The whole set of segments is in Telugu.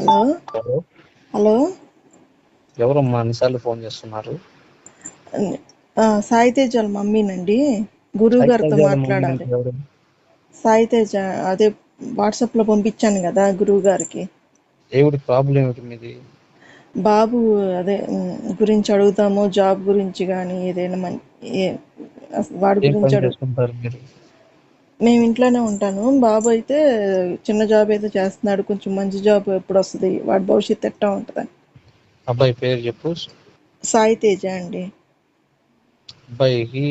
హలో? హలో? ఎవరమ్మా అన్నిసార్లు ఫోన్ చేస్తున్నారు? ఆ, సాయి తేజ్ వాళ్ళ మమ్మీనండి. గురువు గారితో మాట్లాడాలి. అంటే ఎవరు? సాయి తేజ్ అదే వాట్సాప్లో పంపించాను కదా గురువు గారికి. ఏమిటి ప్రాబ్లం ఏమిటి మీది? బాబు అదే గురించి అడుగుతాము జాబ్ గురించి కానీ ఏదైనా వాడి గురించి పని అడుగు చేసుకుంటారు మీరు? మేము ఇంట్లోనే ఉంటాను. బాబు అయితే చిన్న జాబ్ అయితే చేస్తున్నాడు. కొంచెం మంచి జాబ్ ఎప్పుడు వస్తుంది? వాడి భవిష్యత్తు ఎట్టా ఉంటుందని. అబ్బాయి పేరు చెప్పు. సాయి తేజ అండి. అబ్బాయికి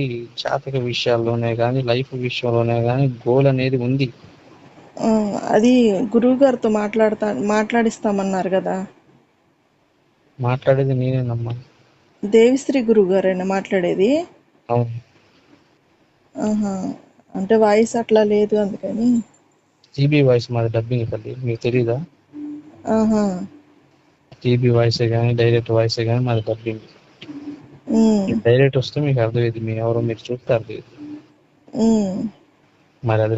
జాతక విషయాల్లోనే కానీ లైఫ్ విషయంలోనే కానీ గోల్ అనేది ఉంది. అది గురువు గారితో మాట్లాడతా మాట్లాడిస్తామన్నారు కదా. మాట్లాడేది నేనేనమ్మా. దేవిశ్రీ గురువు గారేనా మాట్లాడేది? అవును. ఆహా. అంటే వాయిస్ అట్లా లేదు అందుకని. టీబీ వాయిస్ మాది డబ్బింగ్ తల్లి మీకు తెలీదా? ఆహా. టీబీ వాయిసే కానీ డైరెక్ట్ వాయిసే కానీ మాది డబ్బింగ్. డైరెక్ట్ వస్తే మీకు అర్థమైంది మీ ఎవరో మీరు చూస్తే అర్థమైంది. మరి అది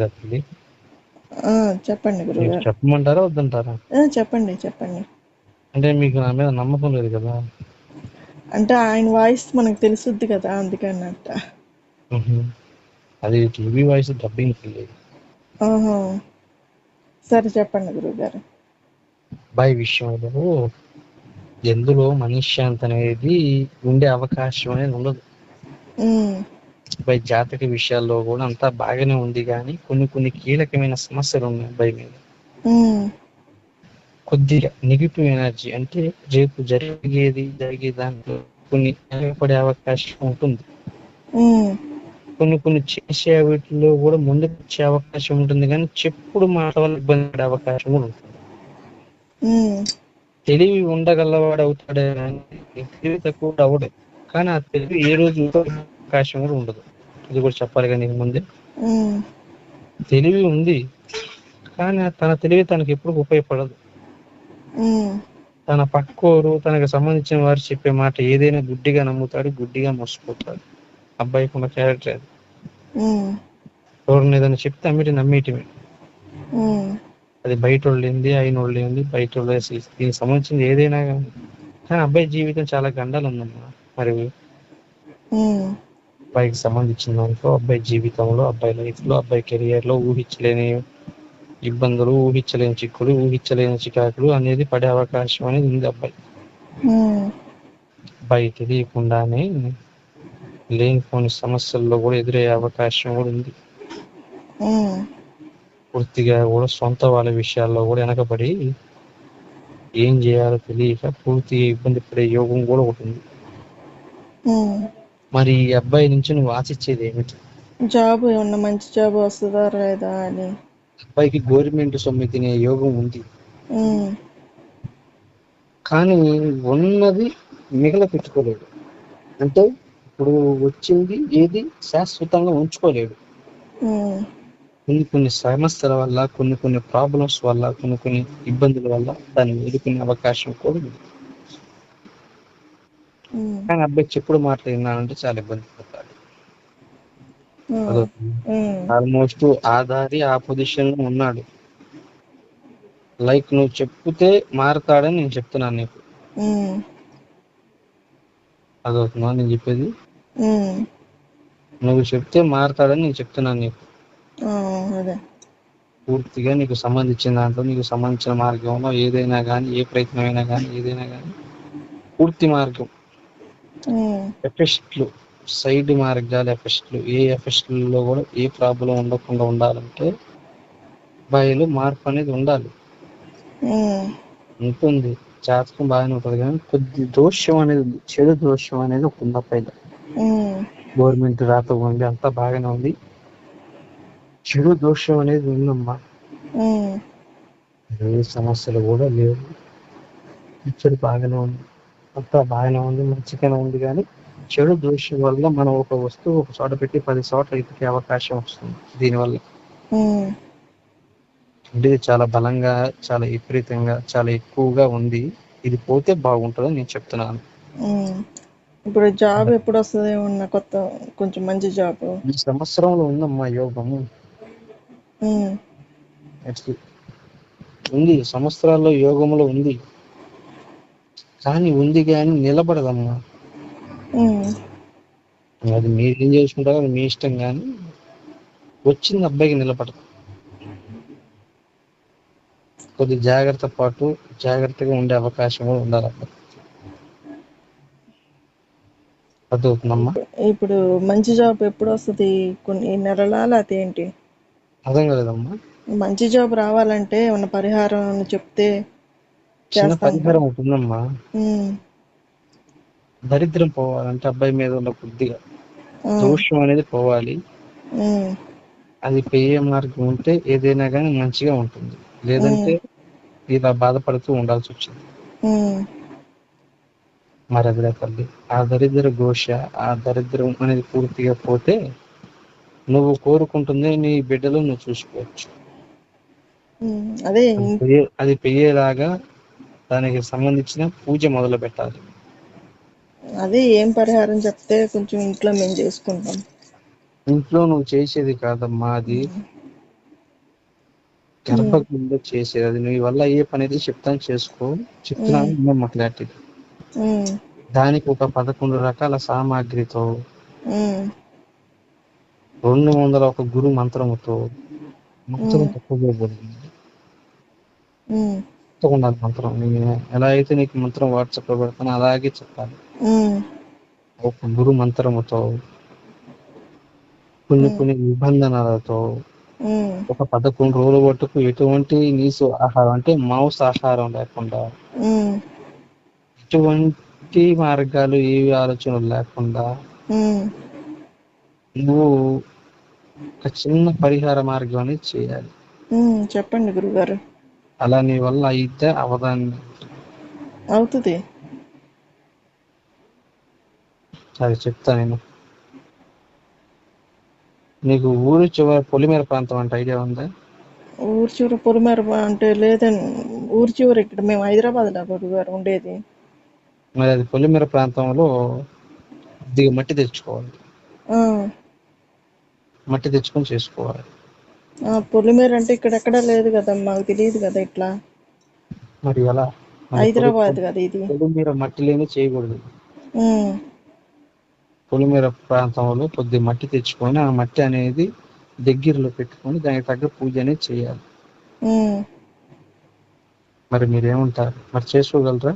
ఆ, చెప్పండి చెప్పమంటారా వద్దంటారా? ఆ, చెప్పండి చెప్పండి. అంటే మీకు నా మీద నమ్మకం లేదు కదా? అంటే ఆయన వాయిస్ మనకు తెలుసుద్ది కదా అందుకన్నట్ట మ్హూ. అది టీవీ వాయిస్ డబ్బింగ్ సరే చెప్పండి గురువు గారు అబ్బాయి విషయంలో ఎందులో మనశ్శాంతి అనేది ఉండే అవకాశం అనేది ఉండదు. అబ్బాయి జాతక విషయాల్లో కూడా అంతా బాగానే ఉంది కానీ కొన్ని కొన్ని కీలకమైన సమస్యలు ఉన్నాయి అబ్బాయి మీద. కొద్దిగా నెగిటివ్ ఎనర్జీ అంటే రేపు జరిగేది జరిగే దాంట్లో కొన్ని పడే అవకాశం ఉంటుంది. కొన్ని కొన్ని చేసే వీటిలో కూడా ముందుకు వచ్చే అవకాశం ఉంటుంది. కానీ చెప్పుడు మాట వల్ల ఇబ్బంది పడే అవకాశం కూడా ఉంటుంది. తెలివి ఉండగలవాడు అవుతాడే కానీ తెలివి తక్కువ అవడు కానీ ఆ తెలివి ఏ రోజు అవకాశం కూడా ఉండదు. ఇది కూడా చెప్పాలి కానీ ముందే. తెలివి ఉంది. కానీ తన తెలివి తనకి ఎప్పుడు ఉపయోగపడదు. తన పక్కోరు తనకు సంబంధించిన వారు చెప్పే మాట ఏదైనా గుడ్డిగా నమ్ముతాడు గుడ్డిగా మోసపోతాడు. అబ్బాయికి ఉన్న క్యారెక్టర్ అది. ఎవరిని ఏదైనా చెప్తే అమ్మిటి నమ్మేయటమే ఉమ్, అది బయట వాళ్ళు ఏంది అయిన వాళ్ళు ఏంది బయట వాళ్ళు దీనికి సంబంధించింది ఏదైనా కానీ. కానీ అబ్బాయి జీవితం చాలా గండాలు ఉందమ్మా. మరి అబ్బాయికి సంబంధించిన దాంట్లో అబ్బాయి జీవితంలో అబ్బాయి లైఫ్లో అబ్బాయి కెరియర్లో ఊహించలేని ఇబ్బందులు ఊహించలేని చిక్కులు ఊహించలేని చికాకులు అనేది పడే అవకాశం అనేది ఉంది అబ్బాయి. అబ్బాయి తెలియకుండానే లేనిపోని సమస్యల్లో కూడా ఎదురయ్యే అవకాశం కూడా ఉంది. పూర్తిగా కూడా సొంత వాళ్ళ విషయాల్లో కూడా వెనకబడి ఏం చేయాలో తెలియక పూర్తిగా ఇబ్బంది పడే యోగం కూడా ఒకటి ఉంది. మరి ఈ అబ్బాయి నుంచి నువ్వు ఆశించేది ఏమిటి? జాబ్ ఏమన్నా మంచి జాబ్ వస్తుందా లేదా అని. అబ్బాయికి గవర్నమెంట్ సొమ్ము తినే యోగం ఉంది. కానీ ఉన్నది మిగల పెట్టుకోలేడు అంటే ఇప్పుడు వచ్చింది ఏది శాశ్వతంగా ఉంచుకోలేడు కొన్ని కొన్ని సమస్యల వల్ల కొన్ని కొన్ని ప్రాబ్లమ్స్ వల్ల కొన్ని కొన్ని ఇబ్బందుల వల్ల దాన్ని ఎదుర్కొనే అవకాశం కూడా ఉంది. కానీ అబ్బాయి చెప్పుడు మాట్లాడినానంటే చాలా ఇబ్బంది పడతాడు. ఆల్మోస్ట్ ఆ దారి ఆ పొజిషన్లో ఉన్నాడు. లైక్ నువ్వు చెప్తే మారతాడని నేను చెప్తున్నాను నీకు. అదవుతుందా నేను చెప్పేది. నువ్వు చెప్తే మారతాడని నేను చెప్తున్నాను నీకు. అదే. పూర్తిగా నీకు సంబంధించిన దాంట్లో నీకు సంబంధించిన మార్గంలో ఏదైనా కానీ ఏ ప్రయత్నమైనా కానీ ఏదైనా కానీ పూర్తి మార్గం. ఎఫెస్ట్లు సైడ్ మార్గాలు ఎఫెస్ట్లు ఏ ఎఫెస్ట్లో కూడా ఏ ప్రాబ్లం ఉండకుండా ఉండాలంటే అబ్బాయిలు మార్పు అనేది ఉండాలి. ఉంటుంది. జాతకం బాగానే ఉంటుంది కానీ కొద్ది దోషం అనేది ఉంది. చెడు దోషం అనేది ఒక ఉంది అబ్బాయిలో గవర్నమెంట్ రాత ఉంది అంతా బాగానే ఉంది. చెడు దోషం అనేది ఉందమ్మా. ఏ సమస్యలు కూడా లేవు. చెడు బాగానే ఉంది. అంతా బాగానే ఉంది మంచిగానే ఉంది కానీ చెడు దోషం వల్ల మనం ఒక వస్తువు ఒక చోట పెట్టి పది చోట్ల ఎతికే అవకాశం వస్తుంది దీనివల్ల. అంటే ఇది చాలా బలంగా చాలా విపరీతంగా చాలా ఎక్కువగా ఉంది. ఇది పోతే బాగుంటుందని నేను చెప్తున్నాను. ఇప్పుడు జాబ్ ఎప్పుడు వస్తుంది? ఉన్న కొత్త కొంచెం మంచి జాబ్ ఈ సంవత్సరంలో ఉందమ్మా యోగం. ఉంది. సంవత్సరాల్లో యోగంలో ఉంది. కానీ ఉంది కానీ నిలబడదమ్మా. అది మీరు ఏం చేసుకుంటారో అది మీ ఇష్టం కానీ వచ్చింది అబ్బాయికి నిలబడదు. కొద్ది జాగ్రత్త పాటు జాగ్రత్తగా ఉండే అవకాశం కూడా ఉండాలి అబ్బాయి అర్థమవుతుందమ్మా ఇప్పుడు మంచి జాబ్ ఎప్పుడు వస్తుంది? కొన్ని నెలలా లేకపోతే ఏంటి? అర్థం కాలేదమ్మా. మంచి జాబ్ రావాలంటే ఏమన్నా పరిహారం చెప్తే చిన్న పరిహారం ఉంటుందమ్మా. దరిద్రం పోవాలంటే అబ్బాయి మీద ఉన్న కొద్దిగా దోషం అనేది పోవాలి. అది పోయే మార్గం ఉంటే ఏదైనా కానీ మంచిగా ఉంటుంది. లేదంటే ఇలా బాధపడుతూ ఉండాల్సి వచ్చింది. ఉమ్, మరి అది తల్లి ఆ దరిద్ర ఘోష ఆ దరిద్రం అనేది పూర్తిగా పోతే నువ్వు కోరుకుంటుంది నీ బిడ్డలు నువ్వు చూసుకోవచ్చు. అదే అది పెయ్యే- అది పెయ్యేలాగా దానికి సంబంధించిన పూజ మొదలు పెట్టాలి. అదే ఏం పరిహారం చెప్తే కొంచెం ఇంట్లో మేము చేసుకుంటాం. ఇంట్లో నువ్వు చేసేది కాదమ్మా అది. గర్భగుడిలో చేసేది. అది నీ వల్ల అయ్యే పని అయితే చెప్తాను చేసుకో. చెప్తున్నాను క్లారిటీ దానికి ఒక పదకొండు రకాల సామాగ్రితో రెండు వందల ఒక గురు మంత్రముతో మంత్రం తప్పకుండా మంత్రం. నేను ఎలా అయితే నీకు మంత్రం వాట్సాప్లో పెడతానో అలాగే చెప్పాలి. ఒక గురు మంత్రముతో కొన్ని కొన్ని నిబంధనలతో ఒక పదకొండు రోజుల వరకు ఎటువంటి నీసు ఆహారం అంటే మాంస ఆహారం లేకుండా ఎటువంటి మార్గాలు ఏవి ఆలోచనలు లేకుండా నువ్వు ఒక చిన్న పరిహార మార్గం అనేది చేయాలి. చెప్పండి గురుగారు. అలా నీ వల్ల అయితే అవదాన్ని అవుతుంది. సరే చెప్తా నేను. నీకు ఊరు చివరి పొలిమేర ప్రాంతం అంటే ఐడియా ఉందా? ఊరు చివర పొలిమేర అంటే లేదండి ఊరు చివర ఇక్కడ మేము హైదరాబాద్ గురుగారు ఉండేది. మరి అది పొలిమేర ప్రాంతంలో కొద్దిగా మట్టి తెచ్చుకోవాలి. మట్టి తెచ్చుకొని చేసుకోవాలి. పొలిమేర అంటే ఇక్కడెక్కడ లేదు కదా మాకు తెలియదు కదా ఇట్లా. మరి ఎలా? హైదరాబాద్ కదా ఇది. పొలి- పొలిమేర మట్టి లేని చేయకూడదు. పొలిమేర ప్రాంతంలో కొద్ది మట్టి తెచ్చుకొని ఆ మట్టి అనేది దగ్గరలో పెట్టుకొని దానికి తగ్గ పూజ అనేది చేయాలి. మరి మీరేమంటారు? మరి చేసుకోగలరా?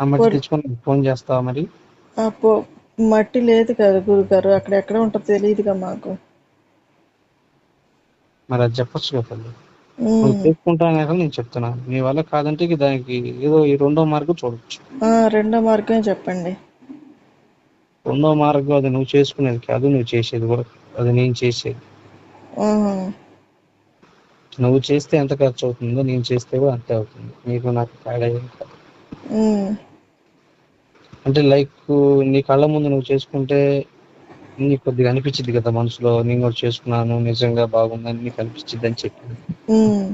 మట్టి తెచ్చుకొని ఫోన్ చేస్తావా మరి? మట్టి లేదు కదా గురుగారు అక్కడ ఎక్కడ ఉంటుందో తెలియదుగా మాకు. మరి అది చెప్పొచ్చు కదా చేసుకుంటాను కదా నేను చెప్తున్నాను నీ వల్ల కాదంటే దానికి ఏదో ఈ రెండో మార్గం చూడొచ్చు. రెండో మార్గం చెప్పండి. రెండో మార్గం అది నువ్వు చేసుకునేది కాదు నువ్వు చేసేది కూడా అది నేను చేసేది. నువ్వు చేస్తే ఎంత ఖర్చు అవుతుందో నేను చేస్తే కూడా అంతే అవుతుంది. నీకు నాకు తేడా అంటే లైక్ నీ కళ్ళ ముందు నువ్వు చేసుకుంటే నీకు కొద్దిగా అనిపించింది కదా మనసులో నేను కూడా చేసుకున్నాను నిజంగా బాగుందని నీకు అనిపించింది అని చెప్పి. ఉమ్,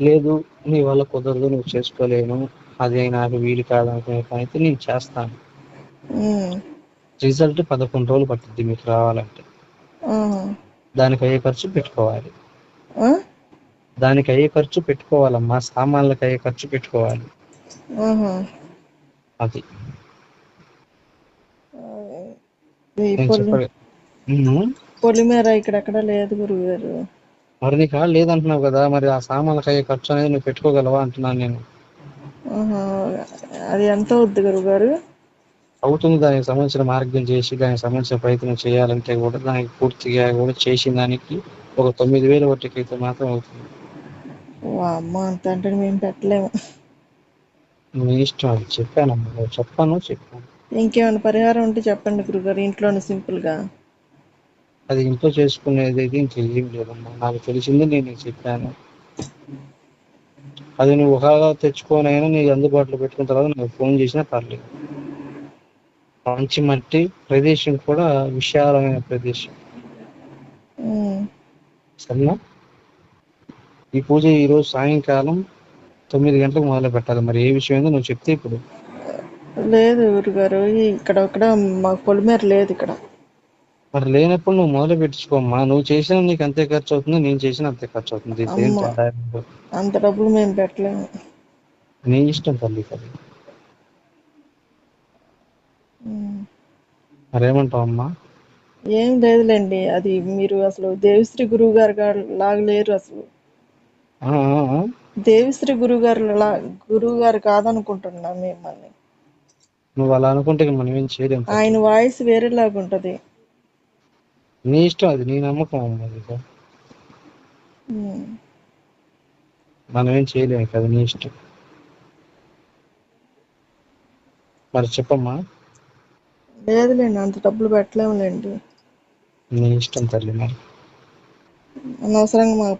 లేదు నీ వల్ల కుదరదు నువ్వు చేసుకోలేను అది నాకు వీలు కాదనుకునే పని అయితే నేను చేస్తాను. రిజల్ట్ పదకొండు రోజులు పట్టుద్ది మీకు రావాలంటే. దానికి అయ్యే ఖర్చు పెట్టుకోవాలి? దానికి అయ్యే ఖర్చు పెట్టుకోవాలమ్మా సామాన్లకు అయ్యే ఖర్చు పెట్టుకోవాలి. అది. పొలిమేర ఇక్కడెక్కడ లేదు గురుగారు మరి నీకు లేదంటున్నావు కదా మరి ఆ సామాన్లకు అయ్యే ఖర్చు అనేది నువ్వు పెట్టుకోగలవా అంటున్నాను నేను. అది ఎంత అవుద్ది గురుగారు అవుతుంది దానికి సంబంధించిన మార్గం చేసి దానికి సంబంధించిన ప్రయత్నం చేయాలంటే కూడా దానికి పూర్తిగా కూడా చేసిన దానికి ఒక తొమ్మిది వేల వరకు అయితే మాత్రం అవుతుంది. అమ్మ అంత అంటే మేము పెట్టలేము. నీ ఇష్టం అది చెప్పానమ్మా చెప్పాను చెప్పాను. ఇంకేమైనా పరిహారం ఉంటే చెప్పండి గురుగారు ఇంట్లోనే సింపుల్గా. అది ఇంట్లో చేసుకునేది అయితే ఇంకేం లేదమ్మా. నాకు తెలిసింది నేను నీకు చెప్పాను. అది నువ్వు ఒకవేళ తెచ్చుకోనైనా నీ అందుబాటులో పెట్టుకున్న తర్వాత నాకు ఫోన్ చేసినా పర్లేదు. మంచి మట్టి ప్రదేశం కూడా విశాలమైన ప్రదేశం. సరేనా? ఈ పూజ ఈ రోజు సాయంకాలం తొమ్మిది గంటలకు మొదలు పెట్టాలి. మరి ఏ విషయం ఏందో నువ్వు చెప్తే ఇప్పుడు. లేదు గురుగారు ఇక్కడ ఇక్కడ మాకు పొలిమేర లేదు ఇక్కడ. మరి లేనప్పుడు నువ్వు మొదలు పెట్టించుకోమ్మా. నువ్వు చేసిన నీకు అంతే ఖర్చు అవుతుంది నేను చేసిన అంతే ఖర్చు అవుతుంది. దీంట్లో ఏం అమ్మా. తేడా ఏం లేదు. అంత డబ్బులు మేము పెట్టలేము. నీ ఇష్టం తల్లి ఉమ్. మరేమంటావు అమ్మా ఏం లేదులేండి. అది మీరు అసలు దేవిశ్రీ గురువు గారు గా- లాగా లేరు అసలు. ఆ, ఆ, ఆ. దేవిశ్రీ గురువు గారు లా గురువు గారు కాదనుకుంటున్నా మిమ్మల్ని. నువ్వు అలా అనుకుంటే మనం ఏం చేయలేం తల్లి. ఆయన వాయిస్ వేరేలాగా ఉంటది. నీ ఇష్టం అది నీ నమ్మకం అది. మనం ఏం చేయలేము కదా నీ ఇష్టం. మరి చెప్పమ్మా. లేదులేండి అంత డబ్బులు పెట్టలేములేండి. నీ ఇష్టం తల్లి మరి. అనవసరంగా మాకు